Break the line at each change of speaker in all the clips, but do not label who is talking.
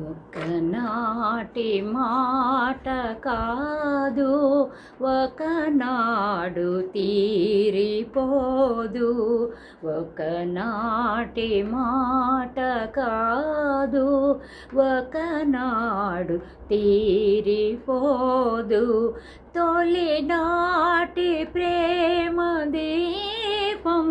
ఒకనాటి మాట కాదు ఒకనాడు తీరిపోదు. ఒకనాటి మాట కాదు ఒకనాడు తీరిపోదు. తొలినాటి ప్రేమ దీపం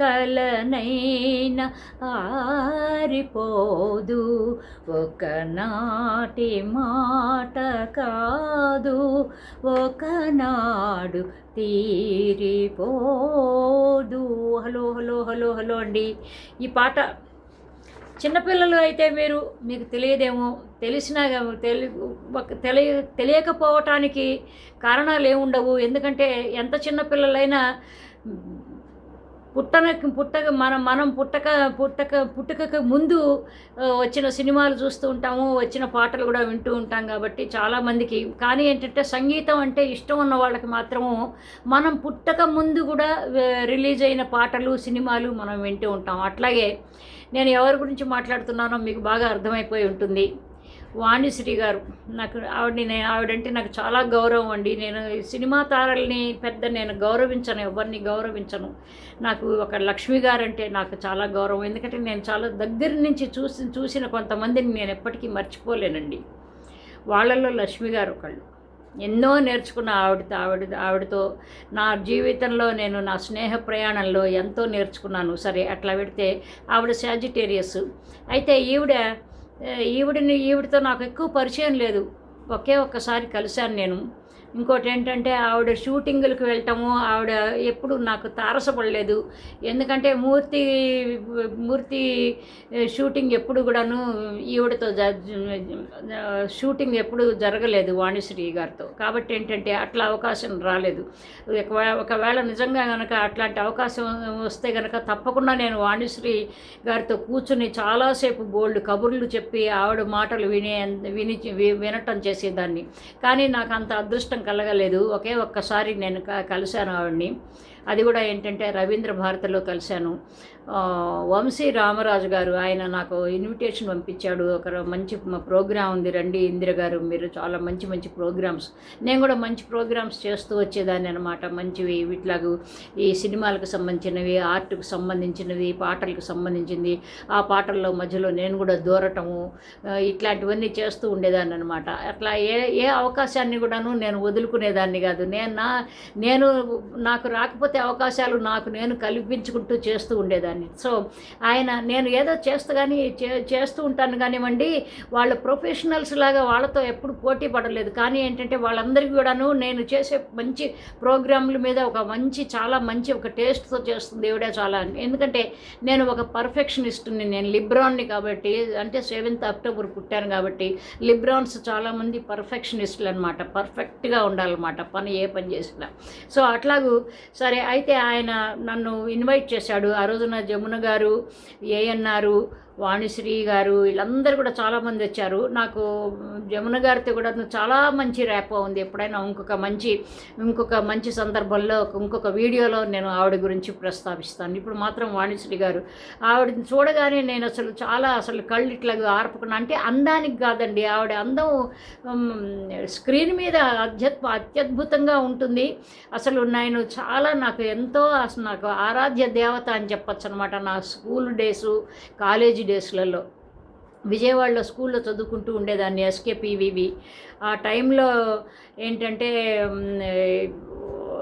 కలనైన ఆరిపోదు. ఒకనాటి మాట కాదు. ఒకనాడు తీరిపోదు. హలో హలో హలో హలో అండి. ఈ పాట చిన్నపిల్లలు అయితే మీరు మీకు తెలియదేమో తెలిసినా తెలి ఒక- తెలియ తెలియకపోవటానికి కారణాలు ఏముండవు. ఎందుకంటే ఎంత చిన్నపిల్లలైనా పుట్టనకి పుట్టక మనం మనం పుట్టక పుట్టక పుట్టుకకు ముందు వచ్చిన సినిమాలు చూస్తూ ఉంటాము వచ్చిన పాటలు కూడా వింటూ ఉంటాం కాబట్టి చాలామందికి కానీ ఏంటంటే సంగీతం అంటే ఇష్టం ఉన్న వాళ్ళకి మాత్రము మనం పుట్టక ముందు కూడా రిలీజ్ అయిన పాటలు సినిమాలు మనం వింటూ ఉంటాం. అట్లాగే నేను ఎవరి గురించి మాట్లాడుతున్నానో మీకు బాగా అర్థమైపోయి ఉంటుంది. వాణిశ్రీ గారు. నాకు ఆవిడని నేను ఆవిడంటే నాకు చాలా గౌరవం అండి. నేను సినిమా తారల్ని పెద్ద నేను గౌరవించను ఎవరిని గౌరవించను. నాకు ఒక లక్ష్మి గారు అంటే నాకు చాలా గౌరవం. ఎందుకంటే నేను చాలా దగ్గర నుంచి చూసి చూసిన కొంతమందిని నేను ఎప్పటికీ మర్చిపోలేనండి. వాళ్ళల్లో లక్ష్మి గారు ఒకళ్ళు. ఎన్నో నేర్చుకున్న ఆవిడతో ఆవిడ ఆవిడతో నా జీవితంలో నేను నా స్నేహ ప్రయాణంలో ఎంతో నేర్చుకున్నాను. సరే అట్లా పెడితే ఆవిడ సాజిటేరియస్ అయితే ఈవిడ ఈవిడిని ఈవిడితో నాకు ఎక్కువ పరిచయం లేదు. ఒకే ఒక్కసారి కలిశాను నేను. ఇంకోటి ఏంటంటే ఆవిడ షూటింగులకు వెళ్ళటము ఆవిడ ఎప్పుడు నాకు తారసపడలేదు. ఎందుకంటే మూర్తి మూర్తి షూటింగ్ ఎప్పుడు కూడాను ఈవిడతో జ షూటింగ్ ఎప్పుడు జరగలేదు వాణిశ్రీ గారితో. కాబట్టి ఏంటంటే అట్లా అవకాశం రాలేదు. ఒకవేళ నిజంగా కనుక అట్లాంటి అవకాశం వస్తే కనుక తప్పకుండా నేను వాణిశ్రీ గారితో కూర్చుని చాలాసేపు బోల్డ్ కబుర్లు చెప్పి ఆవిడ మాటలు వినే విని వినటం చేసేదాన్ని. కానీ నాకు అంత అదృష్టం కలగలేదు. ఒకే ఒక్కసారి నేను క- కలిశాను ఆవిడ్ని. అది కూడా ఏంటంటే రవీంద్ర భారతిలో కలిశాను. వంశీ రామరాజు గారు ఆయన నాకు ఇన్విటేషన్ పంపించాడు. ఒక మంచి ప్రోగ్రాం ఉంది. రండి ఇందిర గారు మీరు చాలా మంచి మంచి ప్రోగ్రామ్స్. నేను కూడా మంచి ప్రోగ్రామ్స్ చేస్తూ వచ్చేదాన్ని అనమాట మంచివి వీటిలాగు ఈ సినిమాలకు సంబంధించినవి ఆర్ట్కు సంబంధించినవి పాటలకు సంబంధించింది. ఆ పాటల్లో మధ్యలో నేను కూడా దూరటము ఇట్లాంటివన్నీ చేస్తూ ఉండేదాన్ని అనమాట అట్లా ఏ ఏ అవకాశాన్ని కూడాను నేను వదులుకునేదాన్ని కాదు. నేను నా నేను నాకు రాకపోతే అవకాశాలు నాకు నేను కల్పించుకుంటూ చేస్తూ ఉండేదాన్ని. సో ఆయన నేను ఏదో చేస్తూ కానీ చే- చేస్తూ ఉంటాను కానివ్వండి వాళ్ళ ప్రొఫెషనల్స్ లాగా వాళ్ళతో ఎప్పుడు పోటీ పడలేదు. కానీ ఏంటంటే వాళ్ళందరికీ కూడాను నేను చేసే మంచి ప్రోగ్రాంల మీద ఒక మంచి చాలా మంచి ఒక టేస్ట్తో చేస్తుంది దేవుడే చాలా ఎందుకంటే నేను ఒక పర్ఫెక్షనిస్ట్ని నేను లిబ్రాన్ని కాబట్టి అంటే సెవెంత్ అక్టోబర్ పుట్టాను కాబట్టి లిబ్రాన్స్ చాలామంది పర్ఫెక్షనిస్టులు అనమాట పర్ఫెక్ట్గా ఉండాలన్నమాట పని ఏ పని చేసినా. సో అట్లాగూ సరే అయితే ఆయన నన్ను ఇన్వైట్ చేశాడు. ఆ రోజున జమున గారు ఏఎన్ఆర్ వాణిశ్రీ గారు వీళ్ళందరూ కూడా చాలామంది వచ్చారు. నాకు జమున గారితో కూడా చాలా మంచి ర్యాపో ఉంది. ఎప్పుడైనా ఇంకొక మంచి ఇంకొక మంచి సందర్భంలో ఇంకొక వీడియోలో నేను ఆవిడ గురించి ప్రస్తావిస్తాను. ఇప్పుడు మాత్రం వాణిశ్రీ గారు ఆవిడని చూడగానే నేను అసలు చాలా అసలు కళ్ళు ఇట్లా ఆర్పుకున్నా. అంటే అందానికి కాదండి ఆవిడ అందం స్క్రీన్ మీద అత్యత్ అత్యద్భుతంగా ఉంటుంది. అసలు నేను చాలా నాకు ఎంతో అసలు నాకు ఆరాధ్య దేవత అని చెప్పొచ్చు అనమాట నా స్కూల్ డేసు కాలేజీ డేస్లలో. విజయవాడలో స్కూల్లో చదువుకుంటూ ఉండేదాన్ని ఎస్కేపీవివి ఆ టైంలో ఏంటంటే ఉమ్,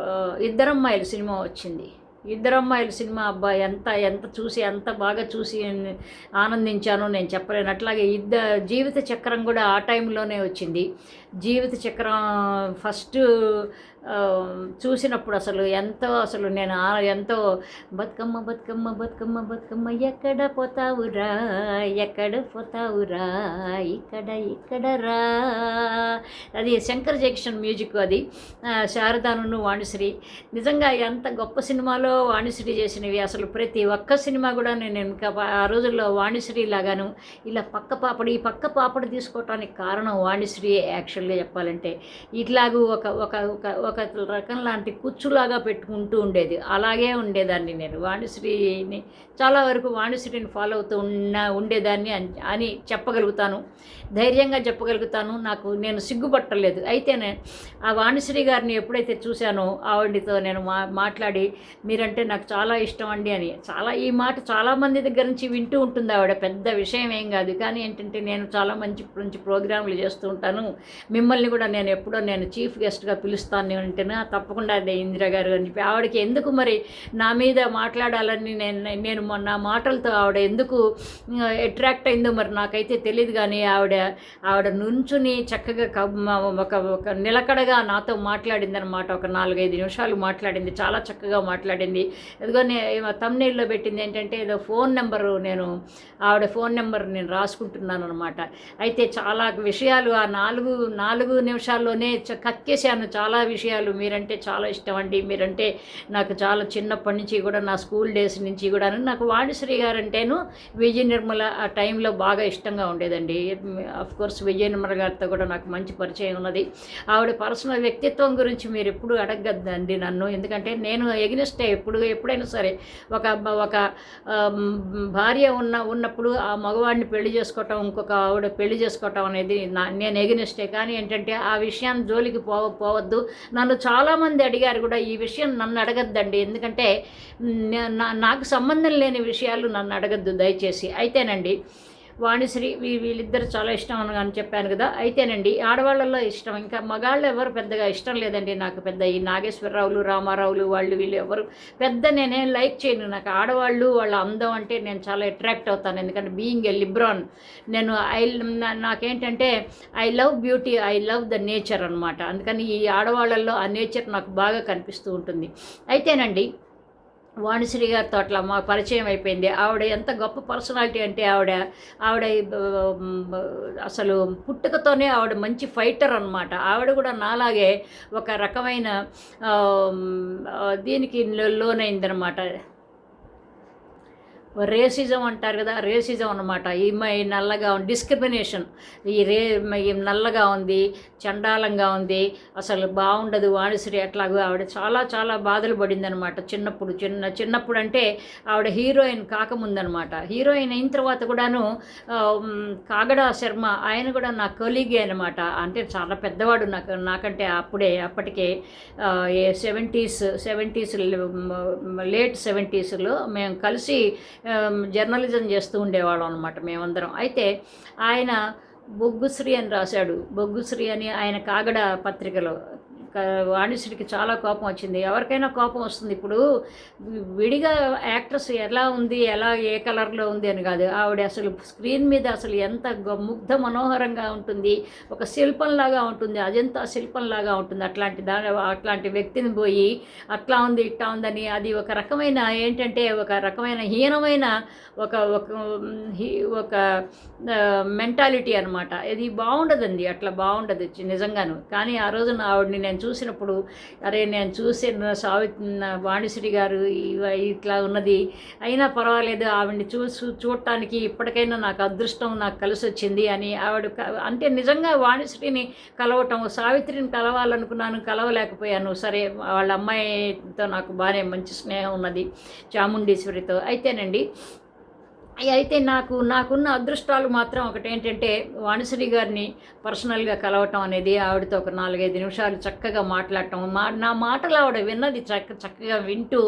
ఆ, ఇద్దరమ్మాయిలు సినిమా వచ్చింది. ఇద్దరమ్మాయిల సినిమా అబ్బా ఎంత ఎంత చూసి ఎంత బాగా చూసి ఆనందించానో నేను చెప్పలేను. అట్లాగే ఇద్ద జీవిత చక్రం కూడా ఆ టైంలోనే వచ్చింది. జీవిత చక్రం ఫస్ట్ చూసినప్పుడు అసలు ఎంతో అసలు నేను ఎంతో బతుకమ్మ బతుకమ్మ బతుకమ్మ బతుకమ్మ ఎక్కడ పోతావురా? ఎక్కడ పోతావురా? ఇక్కడ ఇక్కడ రా? అది శంకర్ జంక్షన్ మ్యూజిక్ అది. శారదాను వాణిశ్రీ. నిజంగా ఎంత గొప్ప సినిమాలో వాణిశ్రీ చేసినవి. అసలు ప్రతి ఒక్క సినిమా కూడా నేను ఇంకా ఆ రోజుల్లో వాణిశ్రీ లాగాను. ఇలా పక్క పాపడి ఈ పక్క పాపడి తీసుకోవటానికి కారణం వాణిశ్రీ యాక్చువల్గా చెప్పాలంటే. ఇట్లాగూ ఒక ఒక ఒక ఒక రకం లాంటి కుచ్చులాగా పెట్టుకుంటూ ఉండేది. అలాగే ఉండేదాన్ని నేను. వాణిశ్రీని చాలా వరకు వాణిశ్రీని ఫాలో అవుతూ ఉన్న ఉండేదాన్ని అని- చెప్పగలుగుతాను. ధైర్యంగా చెప్పగలుగుతాను. నాకు నేను సిగ్గుపట్టలేదు. అయితే ఆ వాణిశ్రీ గారిని ఎప్పుడైతే చూశానో ఆవిడతో నేను మా మాట్లాడి మీరంటే నాకు చాలా ఇష్టం అండి అని. చాలా ఈ మాట చాలామంది దగ్గర నుంచి వింటూ ఉంటుంది ఆవిడ. పెద్ద విషయం ఏం కాదు. కానీ ఏంటంటే నేను చాలా మంచి మంచి ప్రోగ్రాంలు చేస్తూ ఉంటాను. మిమ్మల్ని కూడా నేను ఎప్పుడో నేను చీఫ్ గెస్ట్గా పిలుస్తాను. అంటేనా తప్పకుండా అదే ఇందిరా గారు అని చెప్పి ఆవిడకి ఎందుకు మరి నా మీద మాట్లాడాలని నేను నేను మొన్న నా మాటలతో ఆవిడ ఎందుకు అట్రాక్ట్ అయిందో మరి నాకైతే తెలియదు కానీ ఆవిడ ఆవిడ నుంచుని చక్కగా ఒక ఒక నిలకడగా నాతో మాట్లాడింది అనమాట ఒక నాలుగైదు నిమిషాలు మాట్లాడింది చాలా చక్కగా మాట్లాడింది. ఎదుగో తమ్నేల్లో పెట్టింది ఏంటంటే ఏదో ఫోన్ నెంబరు నేను ఆవిడ ఫోన్ నెంబర్ నేను రాసుకుంటున్నాను అనమాట అయితే చాలా విషయాలు ఆ నాలుగు నాలుగు నిమిషాల్లోనే చ- కక్కేశాను చాలా విషయాలు మీరంటే చాలా ఇష్టం అండి మీరంటే నాకు చాలా చిన్నప్పటి నుంచి కూడా నా స్కూల్ డేస్ నుంచి కూడా నాకు వాణిశ్రీ గారు అంటేను విజయ నిర్మల ఆ టైంలో బాగా ఇష్టంగా ఉండేదండి. కోర్స్ విజయ నిర్మల గారితో కూడా నాకు మంచి పరిచయం ఉన్నది. ఆవిడ పర్సనల్ వ్యక్తిత్వం గురించి మీరు ఎప్పుడు అడగద్దండి నన్ను. ఎందుకంటే నేను ఎగినిస్టే ఎప్పుడు ఎప్పుడైనా సరే ఒక ఒక భార్య ఉన్న ఉన్నప్పుడు ఆ మగవాడిని పెళ్ళి చేసుకోవటం ఇంకొక ఆవిడ పెళ్ళి చేసుకోవటం అనేది నా నేను ఎగినిస్టే. కానీ ఏంటంటే ఆ విషయాన్ని జోలికి పోవ పోవద్దు. నన్ను చాలామంది అడిగారు కూడా ఈ విషయం నన్ను అడగద్దండి. ఎందుకంటే నా- నాకు సంబంధం లేని విషయాలు నన్ను అడగద్దు దయచేసి. అయితేనండి వాణిశ్రీ వీళ్ళిద్దరు చాలా ఇష్టం అని చెప్పాను కదా. అయితేనండి ఆడవాళ్ళల్లో ఇష్టం. ఇంకా మగాళ్ళు ఎవరు పెద్దగా ఇష్టం లేదండి నాకు పెద్ద. ఈ నాగేశ్వరరావులు రామారావులు వాళ్ళు వీళ్ళు ఎవరు పెద్ద నేనేం లైక్ చేయను. నాకు ఆడవాళ్ళు వాళ్ళ అందం అంటే నేను చాలా అట్రాక్ట్ అవుతాను. ఎందుకంటే బీయింగ్ ఏ లిబ్రాన్ నేను ఐ నాకేంటంటే I love beauty I love the nature అనమాట అందుకని ఈ ఆడవాళ్ళల్లో ఆ నేచర్ నాకు బాగా కనిపిస్తూ ఉంటుంది. అయితేనండి వాణిశ్రీ గారితో అట్లా మా పరిచయం అయిపోయింది. ఆవిడ ఎంత గొప్ప పర్సనాలిటీ అంటే ఆవిడ ఆవిడ అసలు పుట్టుకతోనే ఆవిడ మంచి ఫైటర్ అనమాట ఆవిడ కూడా నాలాగే ఒక రకమైన దీనికి లోనైందనమాట రేసిజం అంటారు కదా రేసిజం అనమాట ఈమె ఈ నల్లగా ఉంది డిస్క్రిమినేషన్ ఈ రే నల్లగా ఉంది చండాలంగా ఉంది అసలు బాగుండదు వాణిశ్రీ ఎట్లాగో ఆవిడ చాలా చాలా బాధలు పడింది అనమాట చిన్నప్పుడు. చిన్న చిన్నప్పుడు అంటే ఆవిడ హీరోయిన్ కాకముందనమాట హీరోయిన్ అయిన తర్వాత కూడాను కాగడ కాగడా శర్మ ఆయన కూడా నా కొలీగే అనమాట అంటే చాలా పెద్దవాడు నాకు నాకంటే అప్పుడే అప్పటికే సెవెంటీస్ సెవెంటీస్ లేట్ సెవెంటీస్లో మేము కలిసి జర్నలిజం చేస్తూ ఉండేవాళ్ళం అనమాట మేమందరం. అయితే ఆయన బొగ్గుశ్రీ అని రాశాడు. బొగ్గుశ్రీ అని ఆయన కాగడ పత్రికలో వాణిశ్రీకి చాలా కోపం వచ్చింది. ఎవరికైనా కోపం వస్తుంది. ఇప్పుడు విడిగా యాక్ట్రెస్ ఎలా ఉంది ఎలా ఏ కలర్లో ఉంది అని కాదు. ఆవిడ అసలు స్క్రీన్ మీద అసలు ఎంత గొ- ముగ్ధ మనోహరంగా ఉంటుంది. ఒక శిల్పంలాగా ఉంటుంది. అజంతా శిల్పంలాగా ఉంటుంది. అట్లాంటి దాని అట్లాంటి వ్యక్తిని పోయి అట్లా ఉంది ఇట్లా ఉందని అది ఒక రకమైన ఏంటంటే ఒక రకమైన హీనమైన ఒక ఒక హీ- ఒక మెంటాలిటీ అనమాట ఇది బాగుండదండి. అట్లా బాగుండదు. నిజంగాను. కానీ ఆ రోజున ఆవిడని నేను చూసినప్పుడు అరే నేను చూసిన సావి వాణిశ్రీ గారు ఇట్లా ఉన్నది. అయినా పర్వాలేదు ఆవిడని చూసు చూడటానికి ఇప్పటికైనా నాకు అదృష్టం నాకు కలిసి వచ్చింది అని ఆవిడ అంటే నిజంగా వాణిశ్రీని కలవటం సావిత్రిని కలవాలనుకున్నాను కలవలేకపోయాను. సరే వాళ్ళ అమ్మాయితో నాకు బాగానే మంచి స్నేహం ఉన్నది చాముండేశ్వరితో. అయితేనండి అయితే నాకు నాకున్న అదృష్టాలు మాత్రం ఒకటి ఏంటంటే వాణిశ్రీ గారిని పర్సనల్గా కలవటం అనేది ఆవిడతో ఒక నాలుగైదు నిమిషాలు చక్కగా మాట్లాడటం. మా నా మాటలు ఆవిడ విన్నది చక్క చక్కగా వింటూ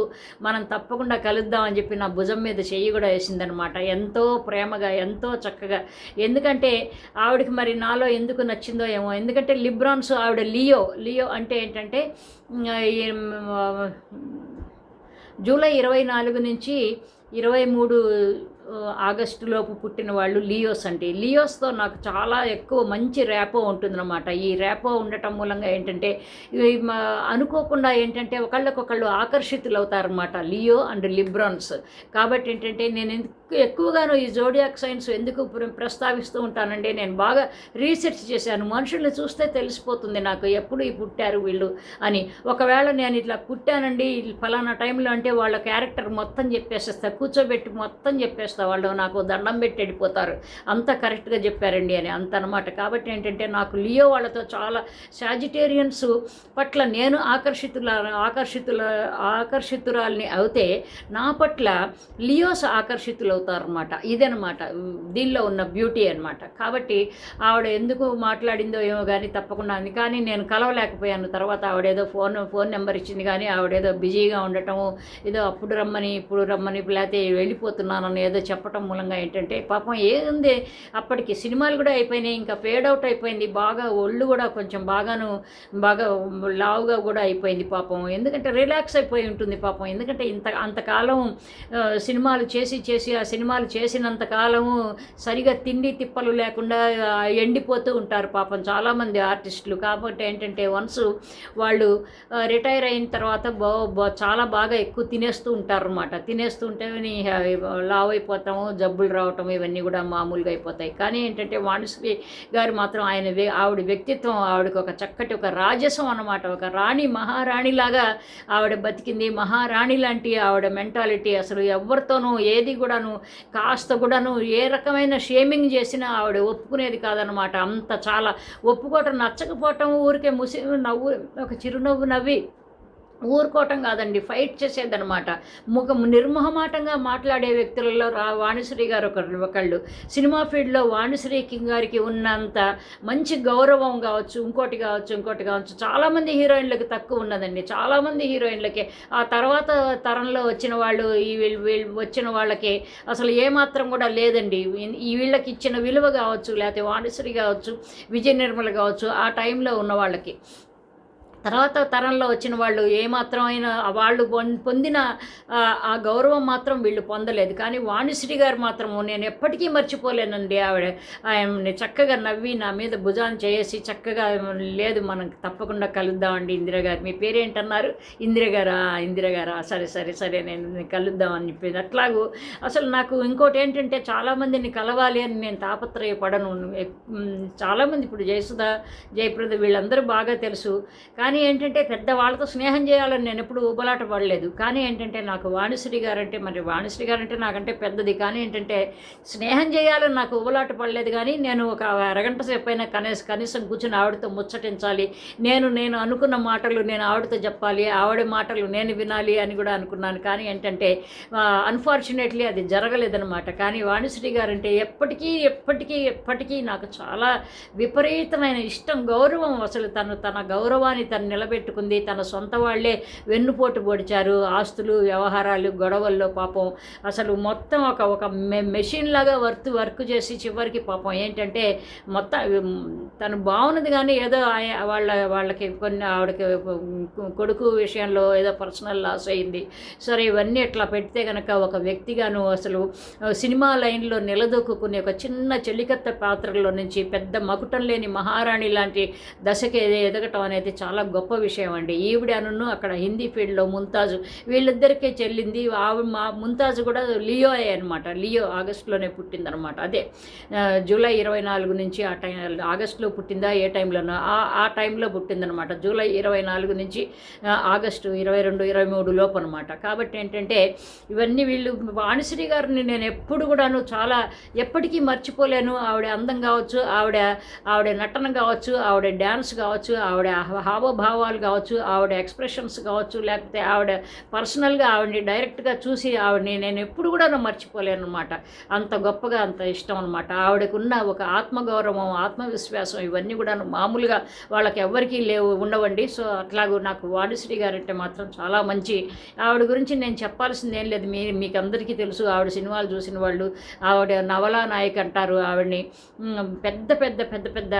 మనం తప్పకుండా కలుద్దామని చెప్పి నా భుజం మీద చెయ్యి కూడా వేసిందనమాట. ఎంతో ప్రేమగా ఎంతో చక్కగా. ఎందుకంటే ఆవిడకి మరి నాలో ఎందుకు నచ్చిందో ఏమో. ఎందుకంటే లిబ్రాన్స్ ఆవిడ లియో. లియో అంటే ఏంటంటే జూలై ఇరవై నాలుగు నుంచి ఇరవై మూడు ఆగస్టులోపు పుట్టిన వాళ్ళు లియోస్ అంటే లియోస్తో నాకు చాలా ఎక్కువ మంచి ర్యాపో ఉంటుందన్నమాట. ఈ ర్యాపో ఉండటం మూలంగా ఏంటంటే అనుకోకుండా ఏంటంటే ఒకళ్ళకొకళ్ళు ఆకర్షితులు అవుతారనమాట లియో అండ్ లిబ్రాన్స్. కాబట్టి ఏంటంటే నేను ఎందుకు ఎక్కువగాను ఈ జోడియాక్ సైన్స్ ఎందుకు ప్రస్తావిస్తూ ఉంటానండి నేను బాగా రీసెర్చ్ చేశాను. మనుషుల్ని చూస్తే తెలిసిపోతుంది నాకు ఎప్పుడు ఈ పుట్టారు వీళ్ళు అని. ఒకవేళ నేను ఇట్లా పుట్టానండి ఫలానా టైంలో అంటే వాళ్ళ క్యారెక్టర్ మొత్తం చెప్పేసేస్తా కూర్చోబెట్టి మొత్తం చెప్పేస్తా. వాళ్ళు నాకు దండం పెట్టి వెళ్ళిపోతారు. అంత కరెక్ట్గా చెప్పారండి అని అంత అనమాట కాబట్టి ఏంటంటే నాకు లియో వాళ్ళతో చాలా సాజిటేరియన్స్ పట్ల నేను ఆకర్షితుల ఆకర్షితుల ఆకర్షితురాల్ని అవుతే నా పట్ల లియోస్ ఆకర్షితులు అవుతారనమాట ఇదనమాట దీనిలో ఉన్న బ్యూటీ అనమాట కాబట్టి ఆవిడ ఎందుకు మాట్లాడిందో ఏమో కానీ తప్పకుండా అని కానీ నేను కలవలేకపోయాను. తర్వాత ఆవిడేదో ఫోన్ ఫోన్ నెంబర్ ఇచ్చింది కానీ ఆవిడేదో బిజీగా ఉండటము ఏదో అప్పుడు రమ్మని ఇప్పుడు రమ్మని లేకపోతే వెళ్ళిపోతున్నానని ఏదో చెప్పటం మూలంగా ఏంటంటే పాపం ఏముంది అప్పటికి సినిమాలు కూడా అయిపోయినాయి ఇంకా ఫేడ్ అవుట్ అయిపోయింది బాగా ఒళ్ళు కూడా కొంచెం బాగాను బాగా లావుగా కూడా అయిపోయింది పాపం. ఎందుకంటే రిలాక్స్ అయిపోయి ఉంటుంది పాపం. ఎందుకంటే ఇంత అంతకాలం సినిమాలు చేసి చేసి ఆ సినిమాలు చేసినంత కాలము సరిగా తిండి తిప్పలు లేకుండా ఎండిపోతూ ఉంటారు పాపం చాలామంది ఆర్టిస్టులు. కాబట్టి ఏంటంటే వన్స్ వాళ్ళు రిటైర్ అయిన తర్వాత బా చాలా బాగా ఎక్కువ తినేస్తూ ఉంటారు అనమాట తినేస్తూ ఉంటే అయిపో అయిపోతాము జబ్బులు రావటం ఇవన్నీ కూడా మామూలుగా అయిపోతాయి. కానీ ఏంటంటే వాణిశ్రీ గారు మాత్రం ఆయన ఆవిడ వ్యక్తిత్వం ఆవిడకి ఒక చక్కటి ఒక రాజసం అన్నమాట. ఒక రాణి మహారాణిలాగా ఆవిడ బతికింది. మహారాణి లాంటి ఆవిడ మెంటాలిటీ అసలు ఎవరితోనూ ఏది కూడాను కాస్త కూడాను ఏ రకమైన షేమింగ్ చేసినా ఆవిడ ఒప్పుకునేది కాదనమాట అంత చాలా ఒప్పుకోవటం నచ్చకపోవటం ఊరికే ముసి నవ్వు ఒక చిరునవ్వు నవ్వి ఊరుకోవటం కాదండి ఫైట్ చేసేదనమాట ముఖం నిర్మోహమాటంగా మాట్లాడే వ్యక్తులలో రా వాణిశ్రీ గారు ఒకరు ఒకళ్ళు. సినిమా ఫీల్డ్లో వాణిశ్రీ కింగ్ గారికి ఉన్నంత మంచి గౌరవం కావచ్చు ఇంకోటి కావచ్చు ఇంకోటి కావచ్చు చాలామంది హీరోయిన్లకు తక్కువ ఉన్నదండి. చాలామంది హీరోయిన్లకి ఆ తర్వాత తరంలో వచ్చిన వాళ్ళు ఈ వచ్చిన వాళ్ళకి అసలు ఏమాత్రం కూడా లేదండి. ఈ వీళ్ళకి ఇచ్చిన విలువ కావచ్చు లేకపోతే వాణిశ్రీ కావచ్చు విజయ నిర్మల కావచ్చు ఆ టైంలో ఉన్న వాళ్ళకి. తర్వాత తరంలో వచ్చిన వాళ్ళు ఏమాత్రం అయినా వాళ్ళు పొం- పొందిన ఆ, గౌరవం మాత్రం వీళ్ళు పొందలేదు. కానీ వాణిశ్రీ గారు మాత్రము నేను ఎప్పటికీ మర్చిపోలేనండి ఆవిడ. ఆయన్ని చక్కగా నవ్వి నా మీద భుజాన్ని చేసి చక్కగా లేదు మనం తప్పకుండా కలుద్దామండి ఇందిరా గారు. మీ పేరేంటన్నారు? ఇందిరగారా గారా? గారా? సరే సరే సరే నేను కలుద్దామని చెప్పేది. అట్లాగూ అసలు నాకు ఇంకోటి ఏంటంటే చాలామందిని కలవాలి అని నేను తాపత్రయపడను. చాలామంది ఇప్పుడు జయసుధ జయప్రద వీళ్ళందరూ బాగా తెలుసు. కానీ కానీ ఏంటంటే పెద్ద వాళ్ళతో స్నేహం చేయాలని నేను ఎప్పుడు ఊబలాట పడలేదు. కానీ ఏంటంటే నాకు వాణిశ్రీ గారంటే మరి వాణిశ్రీ గారంటే నాకంటే పెద్దది. కానీ ఏంటంటే స్నేహం చేయాలని నాకు ఊబలాట పడలేదు. కానీ నేను ఒక అరగంట సేపు అయినా కనీసం కనీసం కూర్చుని ఆవిడతో ముచ్చటించాలి. నేను నేను అనుకున్న మాటలు నేను ఆవిడతో చెప్పాలి. ఆవిడ మాటలు నేను వినాలి అని కూడా అనుకున్నాను. కానీ ఏంటంటే అన్ఫార్చునేట్లీ అది జరగలేదనమాట కానీ వాణిశ్రీ గారంటే ఎప్పటికీ ఎప్పటికీ ఎప్పటికీ నాకు చాలా విపరీతమైన ఇష్టం గౌరవం. అసలు తను తన గౌరవాన్ని తను నిలబెట్టుకుంది. తన సొంత వాళ్ళే వెన్నుపోటు పొడిచారు. ఆస్తులు వ్యవహారాలు గొడవల్లో పాపం. అసలు మొత్తం ఒక ఒక మె మెషిన్ లాగా వర్క్ వర్క్ చేసి చివరికి పాపం. ఏంటంటే మొత్తం తను బాగున్నది కానీ ఏదో వాళ్ళ వాళ్ళకి కొన్ని ఆవిడకి కొడుకు విషయంలో ఏదో పర్సనల్ లాస్ అయింది. సరే ఇవన్నీ ఇట్లా పెడితే కనుక ఒక వ్యక్తిగాను అసలు సినిమా లైన్లో నిలదొక్కునే ఒక చిన్న చెలికత్త పాత్రలో నుంచి పెద్ద మకుటం లేని మహారాణి లాంటి దశకి ఎదగటం అనేది చాలా గొప్ప విషయం అండి. ఈవిడ అనును అక్కడ హిందీ ఫీల్డ్లో ముంతాజు వీళ్ళిద్దరికే చెల్లింది. ఆవి మా ముంతాజు కూడా లియో అనమాట లియో ఆగస్టులోనే పుట్టిందనమాట అదే జూలై ఇరవై నాలుగు నుంచి ఆ టైం ఆగస్టులో పుట్టిందా ఏ టైంలోనో ఆ ఆ టైంలో పుట్టిందనమాట జూలై ఇరవై నాలుగు నుంచి ఆగస్టు ఇరవై రెండు ఇరవై మూడు లోపు అనమాట కాబట్టి ఏంటంటే ఇవన్నీ వీళ్ళు వాణిశ్రీ గారిని నేను ఎప్పుడు కూడాను చాలా ఎప్పటికీ మర్చిపోలేను. ఆవిడ అందం కావచ్చు ఆవిడ ఆవిడ నటన కావచ్చు ఆవిడ డ్యాన్స్ కావచ్చు ఆవిడ హావభావాలు కావచ్చు ఆవిడ ఎక్స్ప్రెషన్స్ కావచ్చు లేకపోతే ఆవిడ పర్సనల్గా ఆవిడని డైరెక్ట్గా చూసి ఆవిడని నేను ఎప్పుడు కూడా మర్చిపోలేను అనమాట అంత గొప్పగా అంత ఇష్టం అనమాట ఆవిడకున్న ఒక ఆత్మగౌరవం ఆత్మవిశ్వాసం ఇవన్నీ కూడా మామూలుగా వాళ్ళకి ఎవ్వరికీ లేవు ఉండవండి. సో అట్లాగూ నాకు వాణిశ్రీ గారంటే మాత్రం చాలా మంచి. ఆవిడ గురించి నేను చెప్పాల్సింది ఏం లేదు. మీ మీకు అందరికీ తెలుసు ఆవిడ సినిమాలు చూసిన వాళ్ళు. ఆవిడ నవలా నాయక్ అంటారు ఆవిడని. పెద్ద పెద్ద పెద్ద పెద్ద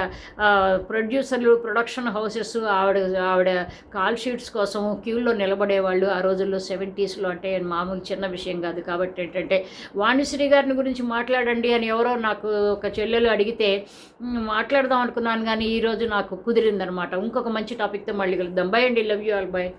ప్రొడ్యూసర్లు ప్రొడక్షన్ హౌసెస్ ఆవిడ ఆవిడ కాల్ షీట్స్ కోసం క్యూలో నిలబడేవాళ్ళు ఆ రోజుల్లో సెవెంటీస్లో అంటే మామూలు చిన్న విషయం కాదు. కాబట్టి ఏంటంటే వాణిశ్రీ గారిని గురించి మాట్లాడండి అని ఎవరో నాకు ఒక చెల్లెలు అడిగితే మాట్లాడదాం అనుకున్నాను కానీ ఈరోజు నాకు కుదిరిందనమాట. ఇంకొక మంచి టాపిక్తో మళ్ళీ కలుద్దాం. బై అండి. Love you all. బై.